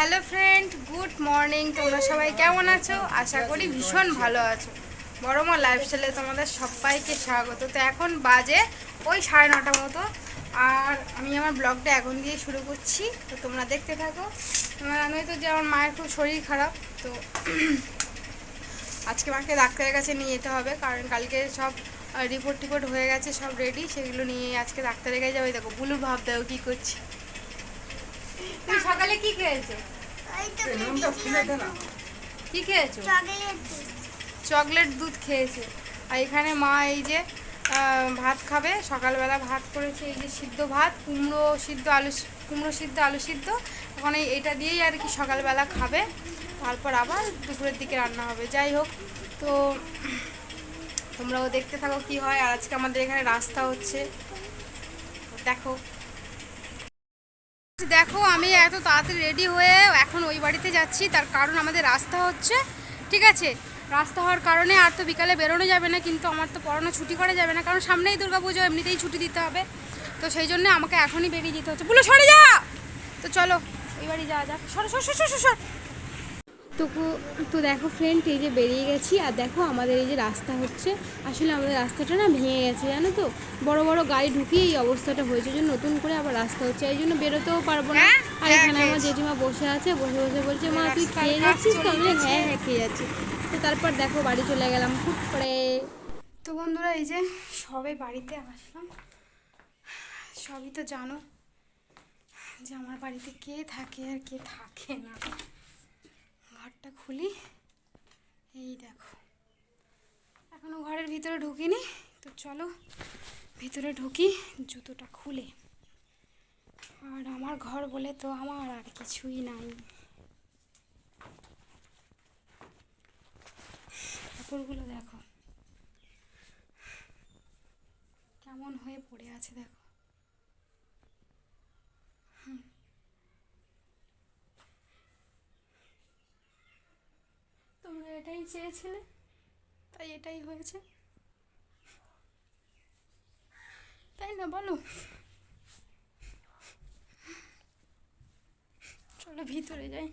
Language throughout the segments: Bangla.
Hello friend, good morning. তোমরা সবাই কেমন আছো? আশা করি ভীষণ ভালো আছো। বড় মা লাইফস্টাইলে তোমাদের সবাইকে স্বাগত। তো এখন বাজে ওই সাড়ে নটা মতো। আর আমি আমার ব্লগটা এখন দিয়ে শুরু করছি। তো তোমরা দেখতে থাকো। আমি তো যে আমার মায়ের খুব শরীর খারাপ। তো আজকে মাকে ডাক্তারের কাছে নিয়ে যেতে হবে। কারণ কালকে সব রিপোর্ট টিপোর্ট হয়ে গেছে, সব রেডি সেগুলো নিয়ে আজকে ডাক্তারের কাছে যাবে। দেখো, বুলু ভাব দেও কী করছি। তুমি সকালে কি খেয়েছো? কি খেয়েছো? চকলেট দুধ। খেয়েছে। আর এখানে মা এই যে ভাত খাবে। সকালবেলা ভাত করেছে এই যে সিদ্ধ ভাত কুমড়ো সিদ্ধ আলু কুমড়ো সিদ্ধ আলু সিদ্ধ। এখন এই এটা দিয়েই আর কি সকালবেলা খাবে। তারপর আবার দুপুরের দিকে রান্না হবে। যাই হোক তো তোমরাও দেখতে থাকো কি হয়। আর আজকে আমাদের এখানে রাস্তা হচ্ছে। দেখো। দেখো আমি এত তাড়াতাড়ি রেডি হয়ে এখন ওই বাড়িতে যাচ্ছি। তার কারণ আমাদের রাস্তা হচ্ছে ঠিক আছে? রাস্তা হওয়ার কারণে আর তো বিকালে বেরোনো যাবে না কিন্তু আমার তো পড়ানো ছুটি করা যাবে না। কারণ সামনেই পুজো এমনিতেই ছুটি দিতে হবে। তো সেই জন্য আমাকে এখনই বেরিয়ে যেতে হচ্ছে। বলো সরে যা! তো চলো ওই বাড়ি যাওয়া যাক। সর সর সর, সর সর। তো তো দেখো ফ্রেন্ড এই যে বেরিয়ে গেছি আর দেখো আমাদের এই যে রাস্তা হচ্ছে আসলে আমাদের রাস্তাটা না ভেঙে গেছে জানো তো? বড় বড় গাড়ি ঢুকিয়ে এই অবস্থাটা হয়েছে জন্য নতুন করে আবার রাস্তা হচ্ছে এই জন্য বেরোতেও পারব না। আর এখানে আমার জেঠিমা বসে আছে বসে বসে বলছে মা তুই খেয়ে যাচ্ছিস তো? আমি হ্যাঁ হ্যাঁ খেয়ে যাচ্ছি। তো তারপর দেখো বাড়ি চলে গেলাম খুব করে তো বন্ধুরা এই যে সবে বাড়িতে আসলাম। সবই তো জানো যে আমার বাড়িতে কে থাকে আর কে থাকে না। ঘরটা খুলি। এই দেখো। এখনও ঘরের ভিতরে ঢুকিনি। তো চলো ভিতরে ঢুকি, জুতোটা খুলে। আর আমার ঘর বলে তো আমার আর কিছুই নাই। কাপড়গুলো দেখো। কেমন হয়ে পড়ে আছে দেখো। এটাই চেয়েছিলে? তাই এটাই হয়েছে। তাই না, বলো। চলো ভিতরে যাই।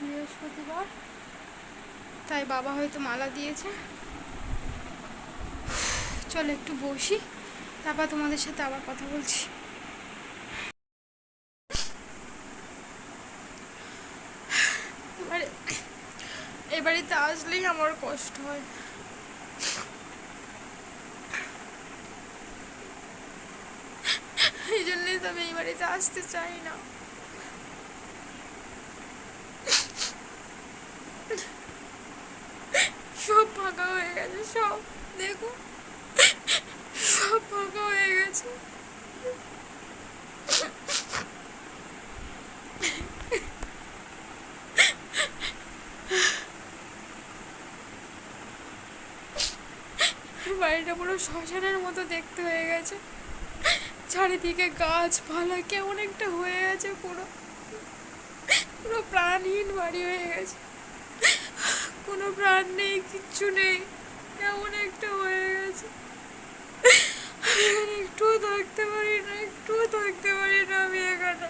বৃহস্পতিবার। তাই বাবা হয়তো মালা দিয়েছে। চলো একটু বসি, তারপর তোমাদের সাথে আবার কথা বলছি। এবারে আসলেই আমার কষ্ট হয়। এই জন্যই তো আমি এই বাড়িতে আসতে চাই না। সব ফাঁকা হয়ে গেছে, সব। দেখো ফাঁকা হয়ে গেছে। বাড়িটা পুরো শ্মশানের মতো দেখতে হয়ে গেছে। চারিদিকে গাছপালা কেমন একটা হয়ে গেছে পুরো। পুরো প্রাণহীন বাড়ি হয়ে গেছে। কোনো প্রাণ নেই, কিচ্ছু নেই। কেমন একটা হয়ে গেছে আমি এখানে একটুও থাকতে পারি না একটুও থাকতে পারি না আমি এখানে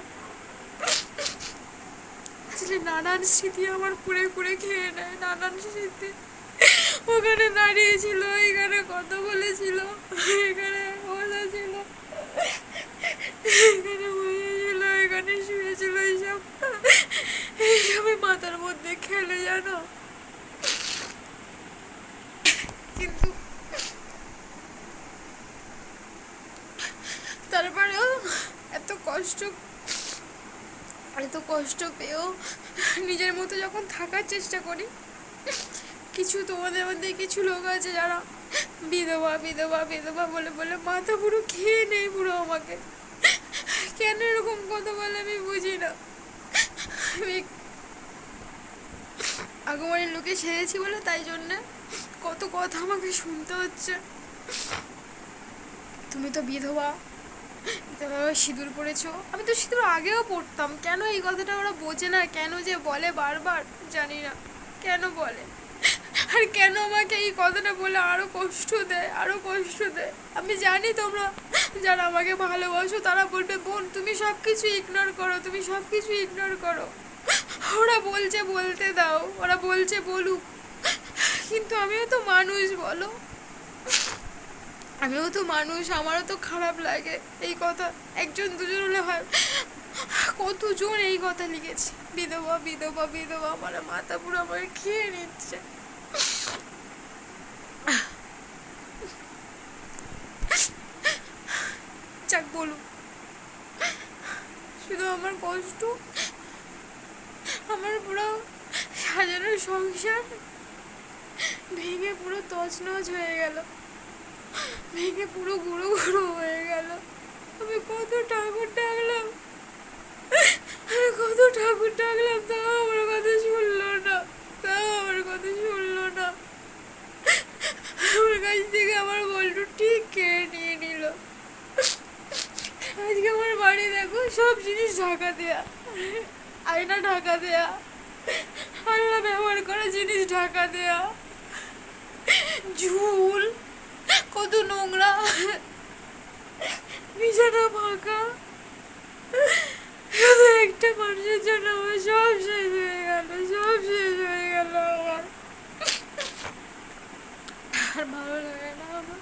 আসলে নানান স্মৃতি আমার পুড়ে পুড়ে খেয়ে নেয়, নানান স্মৃতি। ওখানে দাঁড়িয়েছিল, এখানে কত বলেছিল, এখানে বসেছিল এখানে বসেছিল এখানে শুয়েছিল এইসব এইসবই মাথার মধ্যে খেলে জানো? কিন্তু তারপরেও এত কষ্ট এত কষ্ট পেয়েও নিজের মতো যখন থাকার চেষ্টা করি, কিছু তোমাদের মধ্যে কিছু লোক আছে যারা বিধবা বিধবা বিধবা বলে বলে মাথা পুরো খেয়ে নেই পুরো আমাকে। কেন এরকম কথা বলে আমি বুঝি না। আমি আগমনের লোকে সেরেছি বলে তাই জন্যে কত কথা আমাকে শুনতে হচ্ছে। তুমি তো বিধবা সিঁদুর পরেছো আমি তো সিঁদুর আগেও পড়তাম। কেন এই কথাটা ওরা বোঝে না? কেন যে বলে বারবার? জানি না। কেন বলে? আর কেন আমাকে এই কথাটা বলে আরও কষ্ট দেয় আরও কষ্ট দেয়? আমি জানি তোমরা যারা আমাকে ভালোবাসো, তারা বলবে, বোন, তুমি সব কিছু ইগনোর করো, তুমি সব কিছু ইগনোর করো। ওরা বলছে বলতে দাও, ওরা বলছে বলুক। কিন্তু আমিও তো মানুষ, বলো? আমিও তো মানুষ, আমারও তো খারাপ লাগে। এই কথা একজন দুজন হলে হয়। কতজন এই কথা লিখেছে? বিধবা বিধবা বিধবা, আমার মাথা পুরো আমার খেয়ে নিচ্ছে। যাক, বলুন। শুধু আমার কষ্ট? আমার পুরো সাজানো সংসার ভেঙে পুরো তছনছ হয়ে গেল। ভেঙে পুরো গুঁড়ো গুঁড়ো হয়ে গেল। আমি কত ঠাকুর ডাকলাম। আমি কত ঠাকুর ডাকলাম, তাও আমার কথা শুনলো না, তাও আমার কথা শুনলো না। আমার কাছ থেকে আমার বল্টু ঠিক কেড়ে নিয়ে নিল। আজকে আমার বাড়ি দেখো, সব জিনিস ঢাকা দেয়া। আয়না ঢাকা দেয়া। আল্লাহ ব্যবহার করা জিনিস ঢাকা দেয়া। ঝুল কত নোংরা। বিছানা ফাঁকা। শুধু একটা মানুষের জন্য আমার সব শেষ হয়ে গেল, সব শেষ হয়ে গেল আমার। আর ভালো লাগে না আমার।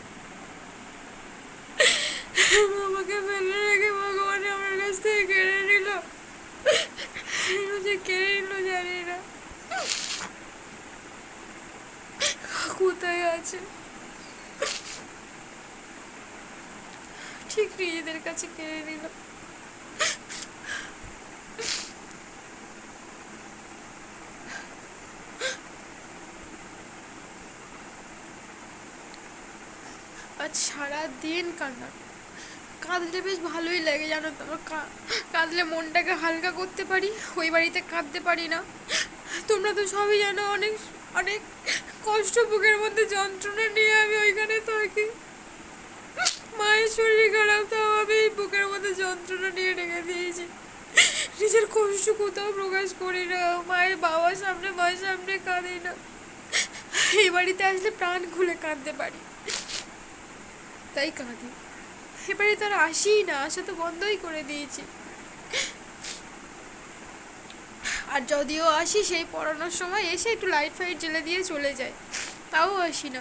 আমাকে ফেলে রেখে ভগবান আমার কাছ থেকে কেড়ে নিল যে কেড়ে নিল জানি না। কোথায় আছে? ঠিক নিজেদের কাছে কেড়ে নিল। আজ সারা দিন কান্না। কাঁদলে বেশ ভালোই লাগে জানো তো। কাঁদলে মনটাকে হালকা করতে পারি, ওই বাড়িতে কাঁদতে পারি না। তোমরা তো সবই জানো, অনেক অনেক কষ্ট বুকের মধ্যে যন্ত্রণা নিয়ে আমি ওইখানে থাকি। মায়ের শরীর খারাপ, তাও আমি বুকের মধ্যে যন্ত্রণা নিয়ে রেখে দিয়েছি। নিজের কষ্ট কোথাও প্রকাশ করি না। মায়ের বাবার সামনে মায়ের সামনে কাঁদি না। এই বাড়িতে আসলে প্রাণ খুলে কাঁদতে পারি। তাই কাঁদি। এবারে তার আসিই না আসা তো বন্ধই করে দিয়েছি। আর যদিও আসি, সেই পড়ানোর সময় এসে একটু লাইট ফাইট জ্বেলে দিয়ে চলে যায়। তাও আসি না।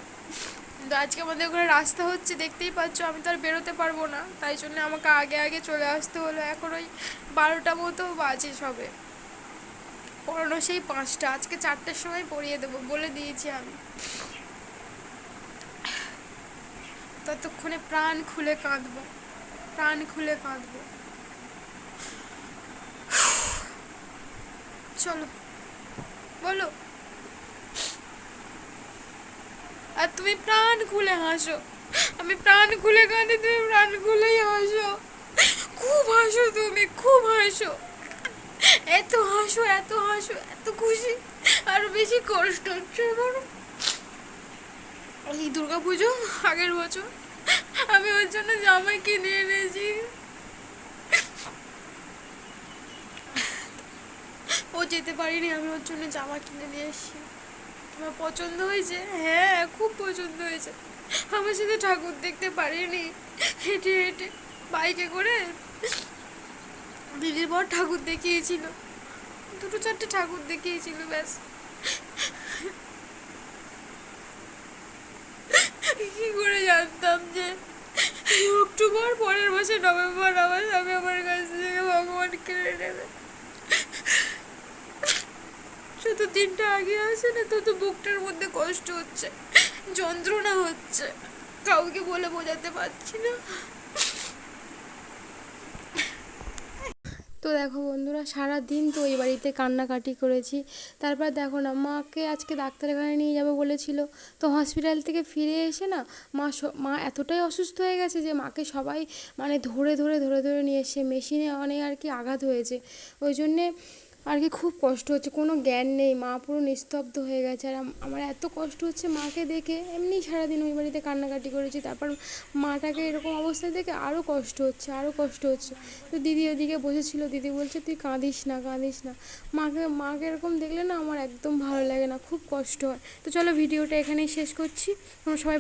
কিন্তু আজকে আমাদের ওখানে রাস্তা হচ্ছে, দেখতেই পাচ্ছ, আমি তো আর বেরোতে পারব না। তাই জন্য আমাকে আগে আগে চলে আসতে হলো। এখন ওই বারোটা মতো বাজে সবে। পড়ানো সেই পাঁচটা। আজকে চারটের সময় পড়িয়ে দেবো, বলে দিয়েছি আমি। ততক্ষণে প্রাণ খুলে কাঁদবো, প্রাণ খুলে কাঁদবো। চলো, বলো। আর তুমি প্রাণ খুলে হাসো। আমি প্রাণ খুলে কাঁদি, তুমি প্রাণ খুলেই হাসো। খুব হাসো তুমি, খুব হাসো। এত হাসো এত হাসো, এত খুশি। আরও বেশি কষ্ট হচ্ছে আমার। এই দুর্গা পুজো আগের বছর। আমি ওর জন্য জামা কিনে এনেছি। ও যেতে পারিনি, আমি ওর জন্য জামা কিনে নিয়ে এসেছি। তোমার পছন্দ হয়েছে? হ্যাঁ খুব পছন্দ হয়েছে। আমার সাথে ঠাকুর দেখতে পারিনি। হেঁটে হেঁটে বাইকে করে দিদির বর ঠাকুর দেখিয়েছিল। দুটো চারটে ঠাকুর দেখিয়েছিল, ব্যাস। কি করে জানতাম যে অক্টোবর পরের বছর নভেম্বর আমার স্বামী আমার কাছ থেকে ভগবান কেড়ে নেবে যত দিনটা আগে আসে না তত বুকটার মধ্যে কষ্ট হচ্ছে, যন্ত্রণা হচ্ছে, কাউকে বলে বোঝাতে পারছি না। তো দেখো বন্ধুরা সারা দিন তো ওই বাড়িতে কান্নাকাটি করেছি। তারপর দেখো না, মাকে আজকে ডাক্তারখানে নিয়ে যাবে বলেছিল। তো হসপিটাল থেকে ফিরে এসে না, মা মা এতটাই অসুস্থ হয়ে গেছে যে মাকে সবাই মানে ধরে ধরে ধরে ধরে নিয়ে এসে মেশিনে অনেক আর কি আঘাত হয়েছে। ওই জন্যে আর কি খুব কষ্ট হচ্ছে, কোনো জ্ঞান নেই, মা পুরো নিস্তব্ধ হয়ে গেছে। আর আমার এত কষ্ট হচ্ছে মাকে দেখে, এমনি সারাদিন ওই বাড়িতে কান্নাকাটি করেছি, তারপর মাটাকে এরকম অবস্থায় দেখে আরও কষ্ট হচ্ছে আরও কষ্ট হচ্ছে। তো দিদি ওদিকে বসেছিল, দিদি বলছে, তুই কাঁদিস না কাঁদিস না। মাকে মাকে এরকম দেখলে না আমার একদম ভালো লাগে না, খুব কষ্ট হয়। তো চলো ভিডিওটা এখানেই শেষ করছি। তোমরা সবাই